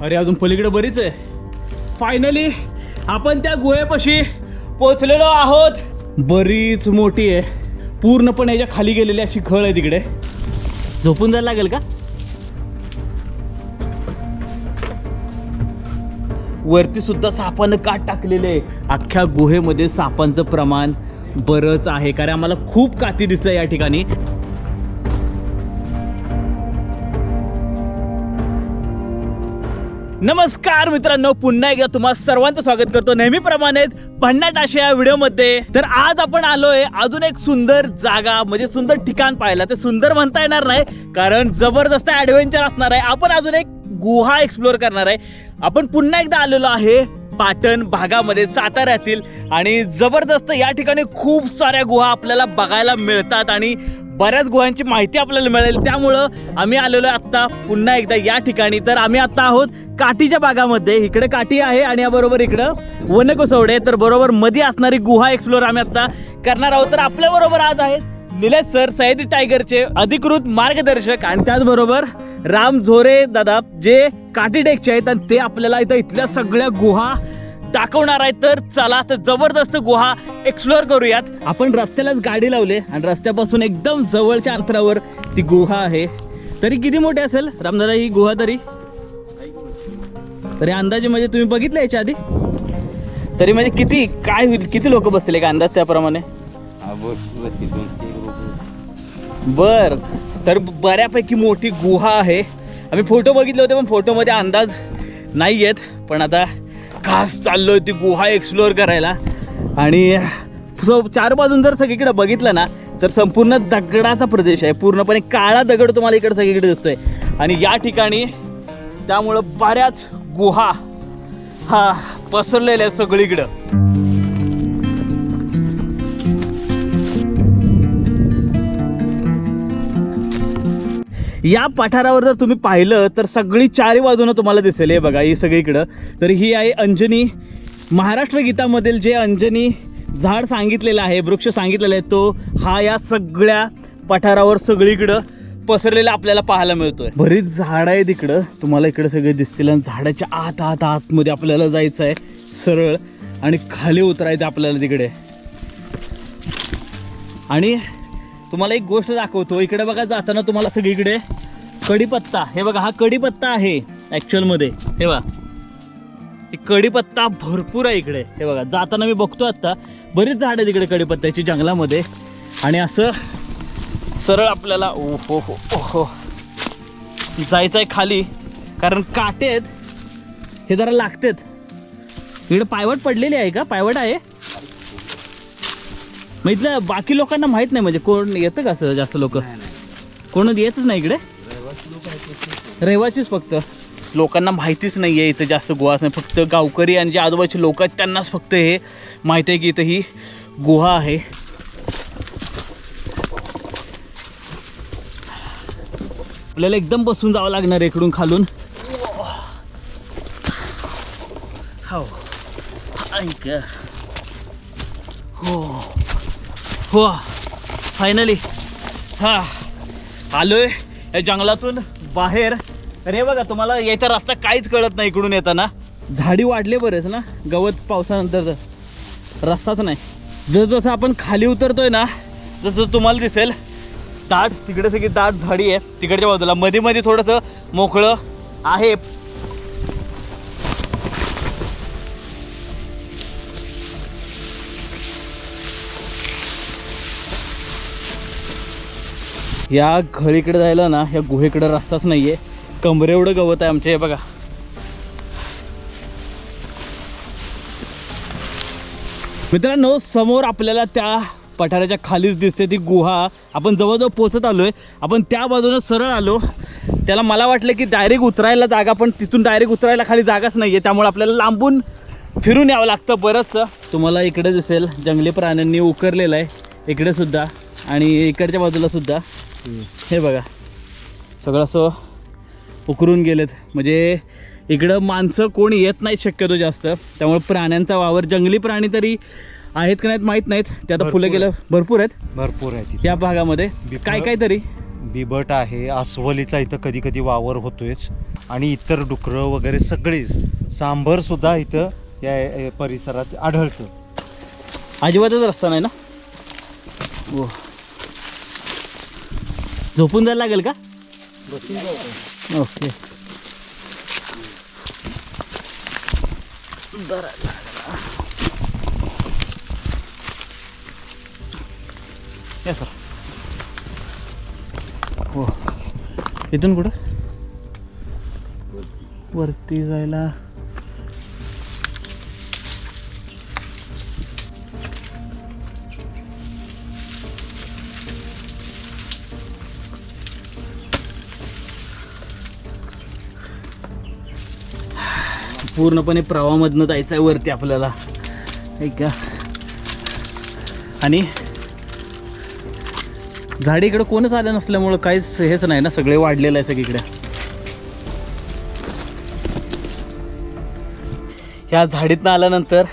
अरे अजून पलीकडे बरीच आहे. फायनली आपण त्या गुहेपाशी पोचलेलो आहोत. बरीच मोठी आहे. पूर्णपणे याच्या खाली गेलेली अशी खळ आहे तिकडे. झोपून जायला लागेल का? वरती सुद्धा सापानं काट टाकलेले आहे. अख्ख्या गुहेमध्ये सापांचं प्रमाण बरंच आहे. कारण आम्हाला खूप काती दिसलं या ठिकाणी. नमस्कार मित्रांनो पुन्हा एकदा तुम्हा सर्वांचं स्वागत करतो. नेहमीप्रमाणे भन्नाट अशा या व्हिडिओमध्ये. तर आज आपण आलोय अजून एक सुंदर जागा म्हणजे सुंदर ठिकाण पाहायला. ते सुंदर म्हणता येणार नाही कारण जबरदस्त ऍडव्हेंचर असणार आहे. आपण अजून एक गुहा एक्सप्लोअर करणार आहे. आपण पुन्हा एकदा आलेलो आहे पाटण भागामध्ये साताऱ्यातील आणि जबरदस्त या ठिकाणी खूप साऱ्या गुहा आपल्याला बघायला मिळतात आणि बऱ्याच गुहांची माहिती आपल्याला मिळेल. त्यामुळं आम्ही आलेलो आहे आत्ता पुन्हा एकदा या ठिकाणी. तर आम्ही आत्ता आहोत काठीच्या भागामध्ये. इकडे काठी आहे आणि याबरोबर इकडं वनकोसवडे. तर बरोबर मध्ये असणारी गुहा एक्सप्लोर आम्ही आत्ता करणार आहोत. तर आपल्याबरोबर आज आहेत निलेश सर सह्याद्री टायगरचे अधिकृत मार्गदर्शक आणि त्याचबरोबर राम झोरे दादा जे काठी टेकचे आहेत आणि ते आपल्याला इथं इथल्या सगळ्या गुहा दाखवणार आहेत. तर चला तर जबरदस्त गुहा एक्सप्लोअर करूयात. आपण रस्त्यालाच गाडी लावले आणि रस्त्यापासून एकदम जवळच्या अंतरावर ती गुहा आहे. तरी किती मोठी असेल? रामदादा ही गुहा तरी? तरी अंदाजे म्हणजे तुम्ही बघितलं याच्या आधी? तरी म्हणजे किती काय होईल? किती लोक बसतील एक अंदाज त्याप्रमाणे? बर. तर बऱ्यापैकी मोठी गुहा आहे. आम्ही फोटो बघितले होते पण फोटोमध्ये अंदाज नाही आहेत पण आता खास चाललोय ती गुहा एक्सप्लोअर करायला. आणि सो चार बाजून जर सगळीकडे बघितलं ना तर संपूर्ण दगडाचा प्रदेश आहे. पूर्णपणे काळा दगड तुम्हाला इकडे सगळीकडे दिसतोय. आणि या ठिकाणी त्यामुळं बऱ्याच गुहा हा पसरलेल्या सगळीकडं. या पठारावर जर तुम्ही पाहिलं तर सगळी चारी बाजूनं तुम्हाला दिसेल. हे बघा ही सगळीकडं. तर ही आहे अंजनी महाराष्ट्र गीतामधील जे अंजनी झाड सांगितलेलं आहे वृक्ष सांगितलेला आहे तो हा या सगळ्या पठारावर सगळीकडं पसरलेला आपल्याला पाहायला मिळतोय. बरीच झाड आहे तिकडं तुम्हाला इकडं सगळे दिसतील आणि झाडाच्या आत आत आतमध्ये आपल्याला जायचं आहे सरळ. आणि खाली उतरायचं आपल्याला तिकडे. आणि तुम्हाला एक गोष्ट दाखवतो. इकडे बघा जाताना तुम्हाला सगळीकडे कढीपत्ता. हे बघा हा कढीपत्ता आहे ॲक्च्युअलमध्ये हे बघा. हे कढीपत्ता भरपूर आहे इकडे. हे बघा जाताना मी बघतो आत्ता बरीच झाडं आहेत तिकडे कढीपत्त्याची जंगलामध्ये. आणि असं सरळ आपल्याला ओ हो हो हो जायचं आहे खाली. कारण काटे आहेत. हे जरा लागतेत. इकडे पायवट पडलेली आहे का? पायवट आहे? मग इथल्या बाकी लोकांना माहीत नाही म्हणजे कोण येतं का असं जास्त लोक? कोण येतच नाही इकडे? रहिवासीच फक्त. लोकांना माहितीच नाही आहे इथं जास्त गुहाच नाही. फक्त गावकरी आणि जे आजूबाजूचे लोक आहेत त्यांनाच फक्त हे माहिती आहे की इथं ही गुहा आहे. आपल्याला एकदम बसून जावं लागणार आहे इकडून खालून. हो. ऐक हो फायनली हा आलोय या जंगलातून बाहेर. अरे बघा तुम्हाला यायचा रस्ता काहीच कळत नाही इकडून येताना. झाडी वाढले बरेच ना गवत पावसानंतर रस्ताच नाही. जसजसं आपण खाली उतरतोय ना जसं तुम्हाला दिसेल. दाट तिकडे सगळी दाट झाडी आहे. तिकडच्या बाजूला मध्ये मध्ये थोडंसं मोकळं आहे. या घळीकडे जायला ना या गुहेकडे रस्ताच नाही आहे कमरे एवढं गवत आहे आमच्या हे बघा. मित्रांनो समोर आपल्याला त्या पठाराच्या खालीच दिसते ती गुहा. आपण जवळजवळ पोचत आलो आहे आपण त्या बाजूनं सरळ आलो. त्याला मला वाटलं की डायरेक्ट उतरायला जागा पण तिथून डायरेक्ट उतरायला खाली जागाच नाही आहे त्यामुळे आपल्याला लांबून फिरून यावं लागतं बरंचसं. तुम्हाला इकडे दिसेल जंगली प्राण्यांनी उकरलेलं आहे. इकडे सुद्धा आणि इकडच्या बाजूला सुद्धा. हे बघा. सगळं असं उकरून गेलेत. म्हणजे इकडं माणसं कोण येत नाहीत शक्यतो जास्त. त्यामुळे प्राण्यांचा वावर जंगली प्राणी तरी आहेत का नाहीत माहीत नाहीत. ते आता फुलं गेलं भरपूर आहेत. भरपूर आहे तिथे या भागामध्ये. काय काय तरी? बिबट आहे. अस्वलीचा इथं कधी कधी वावर होतोयच. आणि इतर डुकरं वगैरे सगळीच सांबर सुद्धा इथं या या परिसरात आढळतं. अजिबातच रस्ता नाही ना? ओ झोपून जायला लागेल का? ओके. या सर. हो. इथून कुठं वरती जायला पूर्णपणे प्रवाहामधनं जायचं आहे वरती आपल्याला. ऐका आणि झाडी इकडं कोणच आलं नसल्यामुळं काहीच हेच नाही ना सगळे वाढलेलं आहे सगळीकडे. ह्या झाडीतनं आल्यानंतर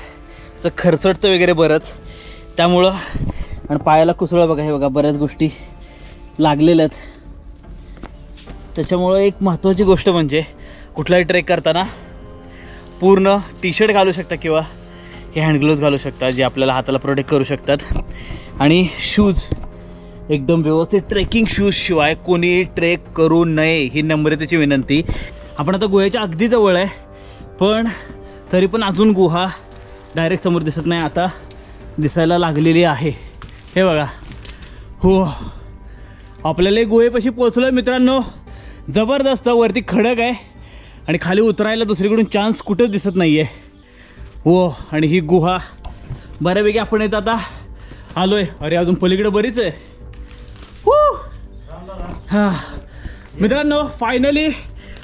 असं खरचटतं वगैरे बरंच. त्यामुळं आणि पायाला कुसळं बघा हे बघा बऱ्याच गोष्टी लागलेल्या आहेत. त्याच्यामुळं एक महत्त्वाची गोष्ट म्हणजे कुठलाही ट्रेक करताना पूर्ण टी शर्ट घालू शकता किंवा हे हँडग्लोव्ज घालू शकता जे आपल्याला हाताला प्रोटेक्ट करू शकतात. आणि शूज एकदम व्यवस्थित ट्रेकिंग शूज शिवाय कोणी ट्रेक करू नये ही नम्रतेची विनंती. आपण आता गुहेच्या अगदी जवळ आहे पण तरी पण अजून गुहा डायरेक्ट समोर दिसत नाही आता दिसायला लागलेली आहे. हे बघा. हो. आपल्याला गुहेपाशी पोचलो आहे मित्रांनो. जबरदस्त वरती खडक आहे. आणि खाली उतरायला दुसरीकडून चान्स कुठंच दिसत नाही आहे हो आणि ही गुहा. बऱ्यापैकी आपण येत आता आलो आहे अरे अजून पलीकडे बरीच आहे. हू. मित्रांनो फायनली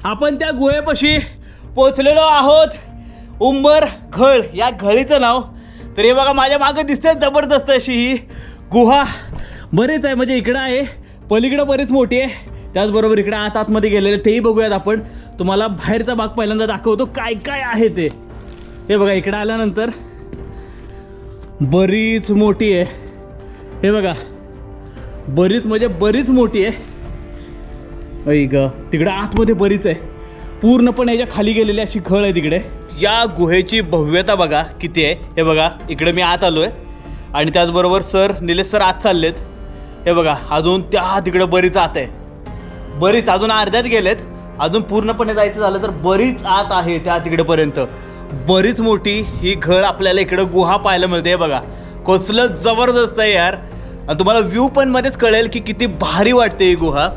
आपण त्या गुहेपाशी पोचलेलो आहोत. उंबर घळ या घळीचं नाव. तर हे बघा माझ्या मागं दिसते जबरदस्त अशी ही गुहा. बरीच आहे म्हणजे इकडं आहे. पलीकडं बरीच मोठी आहे. त्याचबरोबर इकडे आत आतमध्ये गेलेले तेही बघूयात आपण. तुम्हाला बाहेरचा भाग पहिल्यांदा दाखवतो काय काय आहे ते. हे बघा इकडे आल्यानंतर बरीच मोठी आहे. हे बघा बरीच म्हणजे बरीच मोठी आहे. ऐ ग तिकडे आतमध्ये बरीच आहे. पूर्णपणे याच्या खाली गेलेली अशी खळ आहे तिकडे. या गुहेची भव्यता बघा किती आहे. हे बघा इकडे मी आत आलो आहे आणि त्याचबरोबर सर निलेश सर आत चाललेत. हे बघा अजून त्या तिकडे बरीच आत आहे. बरीच अजून अर्ध्यात गेलेत. अजून पूर्णपणे जायचं झालं तर बरीच आत आहे त्या तिकडेपर्यंत. बरीच मोठी ही घळ आपल्याला इकडं गुहा पाहायला मिळते हे बघा. कसलं जबरदस्त आहे यार. आणि तुम्हाला व्ह्यू पण मध्येच कळेल की किती भारी वाटते ही गुहा.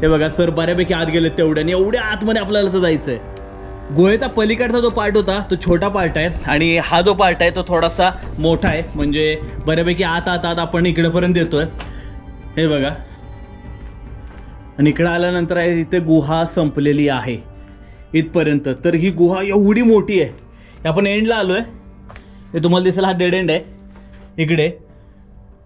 हे बघा सर बऱ्यापैकी आत गेलेत तेवढ्याने एवढ्या आतमध्ये आपल्याला तर जायचं आहे गुहेचा पलीकडचा जो पार्ट होता तो छोटा पार्ट आहे आणि हा जो पार्ट आहे तो थोडासा मोठा आहे. म्हणजे बऱ्यापैकी आत आत आत आपण इकडेपर्यंत येतोय. हे बघा. आणि इकडं आल्यानंतर आहे इथे गुहा संपलेली आहे. इथपर्यंत. तर ही गुहा एवढी मोठी आहे. हे आपण एंडला आलो आहे हे तुम्हाला दिसेल हा डेड एंड आहे. इकडे.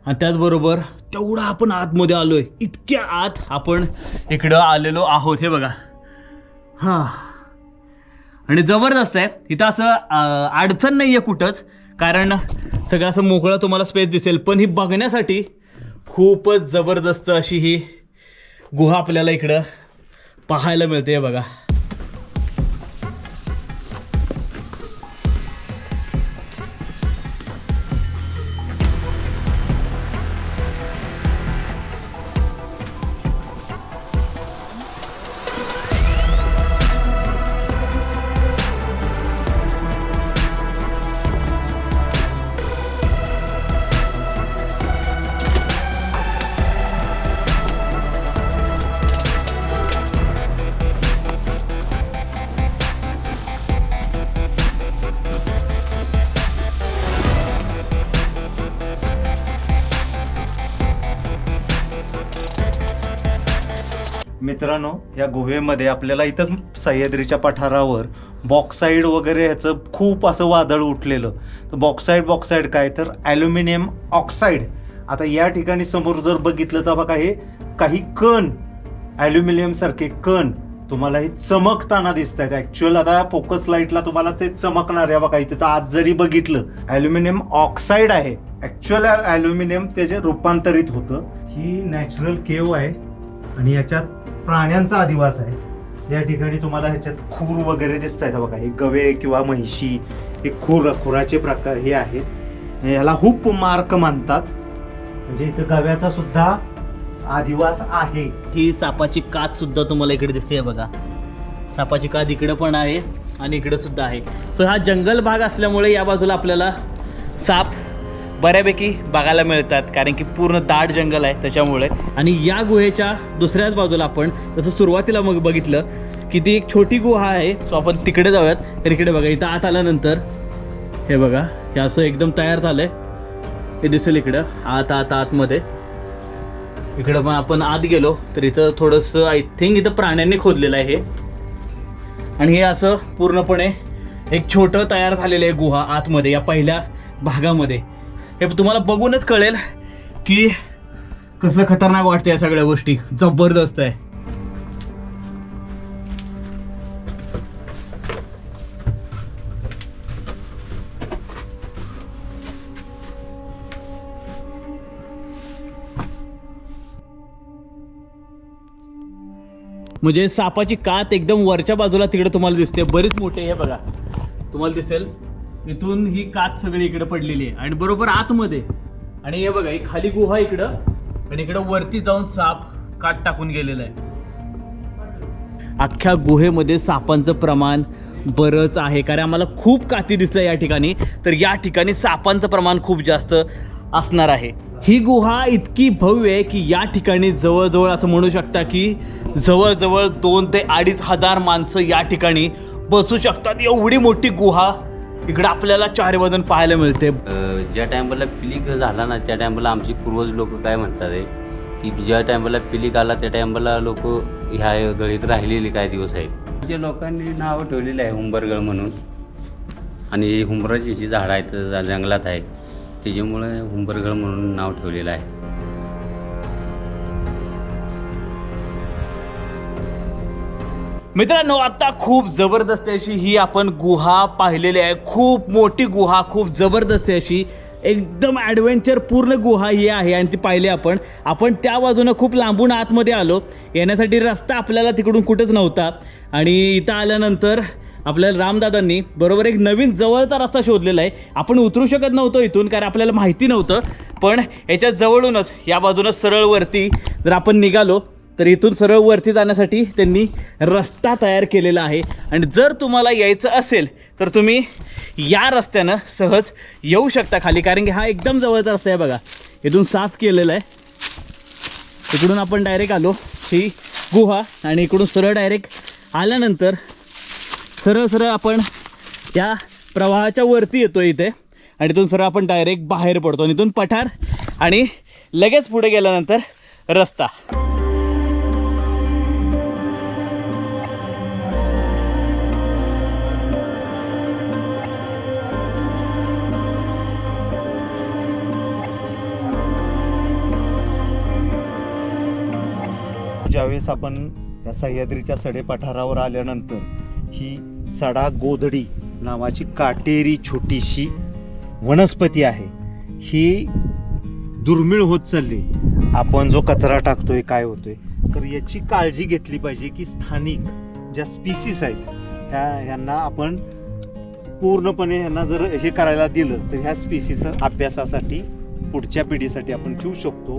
आणि त्याचबरोबर तेवढा आपण आतमध्ये आलो आहे इतक्या आत आपण इकडं आलेलो आहोत. हे बघा. हां. आणि जबरदस्त आहे. इथं असं अडचण नाही आहे कुठंच. कारण सगळं असं मोकळं तुम्हाला स्पेस दिसेल. पण ही बघण्यासाठी खूपच जबरदस्त अशी ही गुहा आपल्याला इकडं पाहायला मिळते बघा. मित्रांनो या गुहेमध्ये आपल्याला इथं सह्याद्रीच्या पठारावर बॉक्साईड वगैरे ह्याचं खूप असं वादळ उठलेलं. तर बॉक्साईड बॉक्साईड काय? तर ॲल्युमिनियम ऑक्साईड. आता या ठिकाणी समोर जर बघितलं तर बघा हे काही कण ॲल्युमिनियमसारखे कण तुम्हाला हे चमकताना दिसत आहेत ॲक्च्युअल आता फोकस लाईटला तुम्हाला ते चमकणार आहे बघा इथे तर आज जरी बघितलं ॲल्युमिनियम ऑक्साईड आहे. ॲक्च्युअल ॲल्युमिनियम त्याचे रूपांतरित होतं. ही नॅचरल केव आहे आणि याच्यात प्राण्यांचा अधिवास आहे. या ठिकाणी तुम्हाला ह्याच्यात खूर वगैरे दिसत आहेत बघा. हे गवे किंवा म्हैशी हे खूर खुराचे प्रकार हे आहेत. ह्याला हुप मार्क मानतात म्हणजे इथं गव्याचा सुद्धा आदिवास आहे. ही सापाची काच सुद्धा तुम्हाला इकडे दिसते बघा. सापाची काच इकडे पण आहे आणि इकडे सुद्धा आहे. सो हा जंगल भाग असल्यामुळे या बाजूला आपल्याला साप बऱ्यापैकी बघायला मिळतात कारण की पूर्ण दाट जंगल आहे त्याच्यामुळे. आणि या गुहेच्या दुसऱ्याच बाजूला आपण जसं सुरुवातीला मग बघितलं की ती एक छोटी गुहा आहे. सो आपण तिकडे जाऊयात. तर इकडे बघा इथं आत आल्यानंतर हे बघा हे असं एकदम तयार झालं आहे हे दिसेल इकडं आत आत आतमध्ये. इकडं पण आपण आत गेलो तर इथं थोडंसं आय थिंक इथं प्राण्यांनी खोदलेलं आहे हे. आणि हे असं पूर्णपणे एक छोटं तयार झालेलं आहे गुहा आतमध्ये या पहिल्या भागामध्ये. हे तुम्हाला बघूनच कळेल की कसं खतरनाक वाटतं या सगळ्या गोष्टी. जबरदस्त आहे. म्हणजे सापाची कात एकदम वरच्या बाजूला तिकडे तुम्हाला दिसते. बरीच मोठी आहे हे बघा. तुम्हाला दिसेल. इथून ही कात सगळी इकडे पडलेली आहे. आणि बरोबर आतमध्ये. आणि हे बघा ही खाली गुहा इकडं आणि इकडं वरती जाऊन साप काट टाकून गेलेला आहे. अख्ख्या गुहेमध्ये सापांचं प्रमाण बरंच आहे कारण आम्हाला खूप काती दिसल्या या ठिकाणी. तर या ठिकाणी सापांचं प्रमाण खूप जास्त असणार आहे. ही गुहा इतकी भव्य आहे की या ठिकाणी जवळजवळ असं म्हणू शकता की जवळजवळ दोन ते अडीच हजार माणसं या ठिकाणी बसू शकतात. एवढी मोठी गुहा इकडे आपल्याला चार वजन पाहायला मिळते. अ, ज्या टायमाला पिलीक झाला ना त्या टायमाला आमची पूर्वज लोक काय म्हणतात आहे की ज्या टायमाला पिलीक आला त्या टायमाला लोक ह्या गळीत राहिलेले काय दिवस आहेत? जे लोकांनी नावं ठेवलेली आहे हुंबरगड म्हणून. आणि हुंबराची जी झाडं आहेत जंगलात आहेत त्याच्यामुळे हुंबरगळ म्हणून नाव ठेवलेलं आहे. मित्रांनो आता खूप जबरदस्त अशी ही आपण गुहा पाहिलेली आहे. खूप मोठी गुहा खूप जबरदस्त अशी एकदम ॲडव्हेंचर पूर्ण गुहा ही आहे आणि ती पाहिली आपण. आपण त्या बाजूनं खूप लांबून आतमध्ये आलो. येण्यासाठी रस्ता आपल्याला तिकडून कुठंच नव्हता. आणि इथं आल्यानंतर आपल्याला रामदादांनी बरोबर एक नवीन जवळचा रस्ता शोधलेला आहे. आपण उतरू शकत नव्हतो इथून कारण आपल्याला माहिती नव्हतं. पण याच्या जवळूनच या बाजूनं सरळ वरती जर आपण निघालो तर इथून सरळ वरती जाण्यासाठी त्यांनी रस्ता तयार केलेला आहे. आणि जर तुम्हाला यायचं असेल तर तुम्ही या रस्त्यानं सहज येऊ शकता खाली. कारण की हा एकदम जवळचा रस्ता आहे बघा. इथून साफ केलेला आहे. इकडून आपण डायरेक्ट आलो. ही गुहा आणि इकडून सरळ डायरेक्ट आल्यानंतर सरळ सरळ आपण या प्रवाहाच्या वरती येतो इथे. आणि इथून सरळ आपण डायरेक्ट बाहेर पडतो. आणि इथून पठार आणि लगेच पुढे गेल्यानंतर रस्ता. ज्यावेळेस आपण या सह्याद्रीच्या सडेपठारावर आल्यानंतर ही सडा गोधडी नावाची काटेरी छोटीशी वनस्पती आहे ही दुर्मिळ होत चालली. आपण जो कचरा टाकतोय काय होतोय तर याची काळजी घेतली पाहिजे की स्थानिक ज्या स्पीसीस आहेत ह्या ह्यांना आपण पूर्णपणे ह्यांना जर हे करायला दिलं तर ह्या स्पीसीस अभ्यासासाठी पुढच्या पिढीसाठी आपण ठेवू शकतो.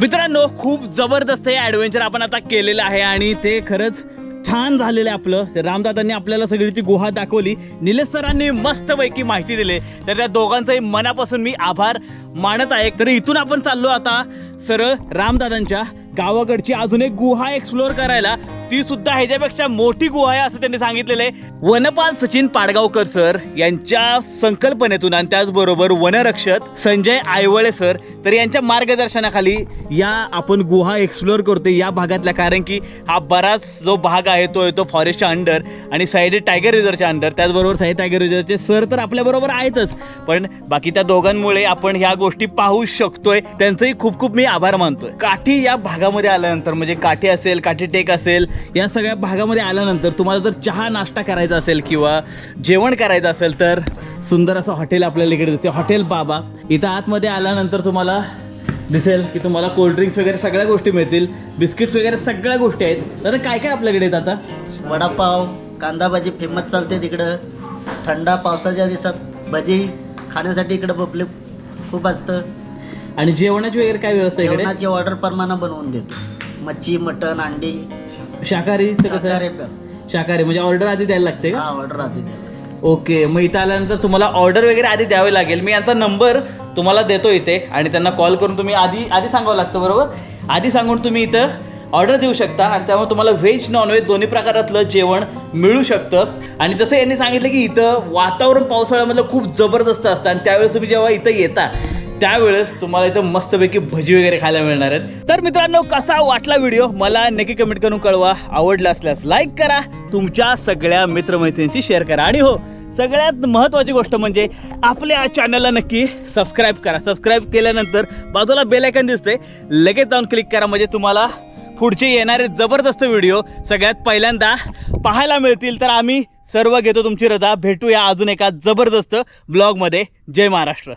मित्रांनो खूप जबरदस्त हे ॲडव्हेंचर आपण आता केलेलं आहे आणि ते खरंच छान झालेलं आहे आपलं. रामदादांनी आपल्याला सगळी ती गुहा दाखवली. निलेश सरांनी मस्तपैकी माहिती दिली. तर त्या दोघांचंही मनापासून मी आभार मानत आहे. तर इथून आपण चाललो आता सरळ रामदादांच्या गावाकडची अजून एक गुहा एक्सप्लोअर करायला. ती सुद्धा ह्याच्यापेक्षा मोठी गुहा आहे असं त्यांनी सांगितलेलं आहे. वनपाल सचिन पाडगावकर सर यांच्या संकल्पनेतून आणि त्याचबरोबर वनरक्षक संजय आयवळे सर तर यांच्या मार्गदर्शनाखाली या आपण गुहा एक्सप्लोअर करतोय या भागातल्या. कारण की हा बराच जो भाग आहे तो येतो फॉरेस्टच्या अंडर आणि साईड टायगर रिझर्वच्या अंडर त्याचबरोबर साईड टायगर रिझर्वचे सर तर आपल्याबरोबर आहेतच. पण बाकी त्या दोघांमुळे आपण ह्या गोष्टी पाहू शकतोय. त्यांचंही खूप खूप मी आभार मानतोय. काठी या भागामध्ये आल्यानंतर म्हणजे काठी असेल काठी टेक असेल या सगळ्या भागामध्ये आल्यानंतर तुम्हाला जर चहा नाश्ता करायचा असेल किंवा जेवण करायचं असेल तर सुंदर असं हॉटेल आपल्याला इकडे दिसते. हॉटेल बाबा. इथं आतमध्ये आल्यानंतर तुम्हाला दिसेल की तुम्हाला कोल्ड्रिंक्स वगैरे सगळ्या गोष्टी मिळतील. बिस्किट्स वगैरे सगळ्या गोष्टी आहेत. तर काय काय आपल्याकडे आहेत आता? वडापाव कांदा भाजी फेमस चालते तिकडं. थंडा पावसाच्या दिवसात भजी खाण्यासाठी इकडं पब्लिक खूप असतं. आणि जेवणाची वगैरे काय व्यवस्था आहे इकडे? जेवणाची ऑर्डर प्रमाणे बनवून देतो. मच्छी मटण अंडी. शाकाहारीचं कसं? शाकाहारी आहे. शाकाहारी म्हणजे ऑर्डर आधी द्यायला लागते का? हा ऑर्डर आधी द्यायला ओके मग इथं आल्यानंतर तुम्हाला ऑर्डर वगैरे आधी द्यावे लागेल. मी यांचा नंबर तुम्हाला देतो इथे आणि त्यांना कॉल करून तुम्ही आधी आधी सांगावं लागतं बरोबर? आधी सांगून तुम्ही इथं ऑर्डर देऊ शकता आणि त्यामुळे तुम्हाला व्हेज नॉनव्हेज दोन्ही प्रकारातलं जेवण मिळू शकतं. आणि जसं यांनी सांगितलं की इथं वातावरण पावसाळ्यामधलं खूप जबरदस्त असतं आणि त्यावेळेस तुम्ही जेव्हा इथं येता त्यावेळेस तुम्हाला इथं मस्तपैकी भजी वगैरे खायला मिळणार आहेत. तर मित्रांनो कसा वाटला व्हिडिओ मला नक्की कमेंट करून कळवा. आवडला असल्यास लाईक करा. तुमच्या सगळ्या मित्रमैत्रिणींशी शेअर करा. आणि हो सगळ्यात महत्त्वाची गोष्ट म्हणजे आपल्या चॅनलला नक्की सबस्क्राईब करा. सबस्क्राईब केल्यानंतर बाजूला बेलायकन दिसते लगेच जाऊन क्लिक करा. म्हणजे तुम्हाला पुढचे येणारे जबरदस्त व्हिडिओ सगळ्यात पहिल्यांदा पाहायला मिळतील. तर आम्ही सर्व घेतो तुमची रजा. भेटूया अजून एका जबरदस्त ब्लॉगमध्ये जय महाराष्ट्र.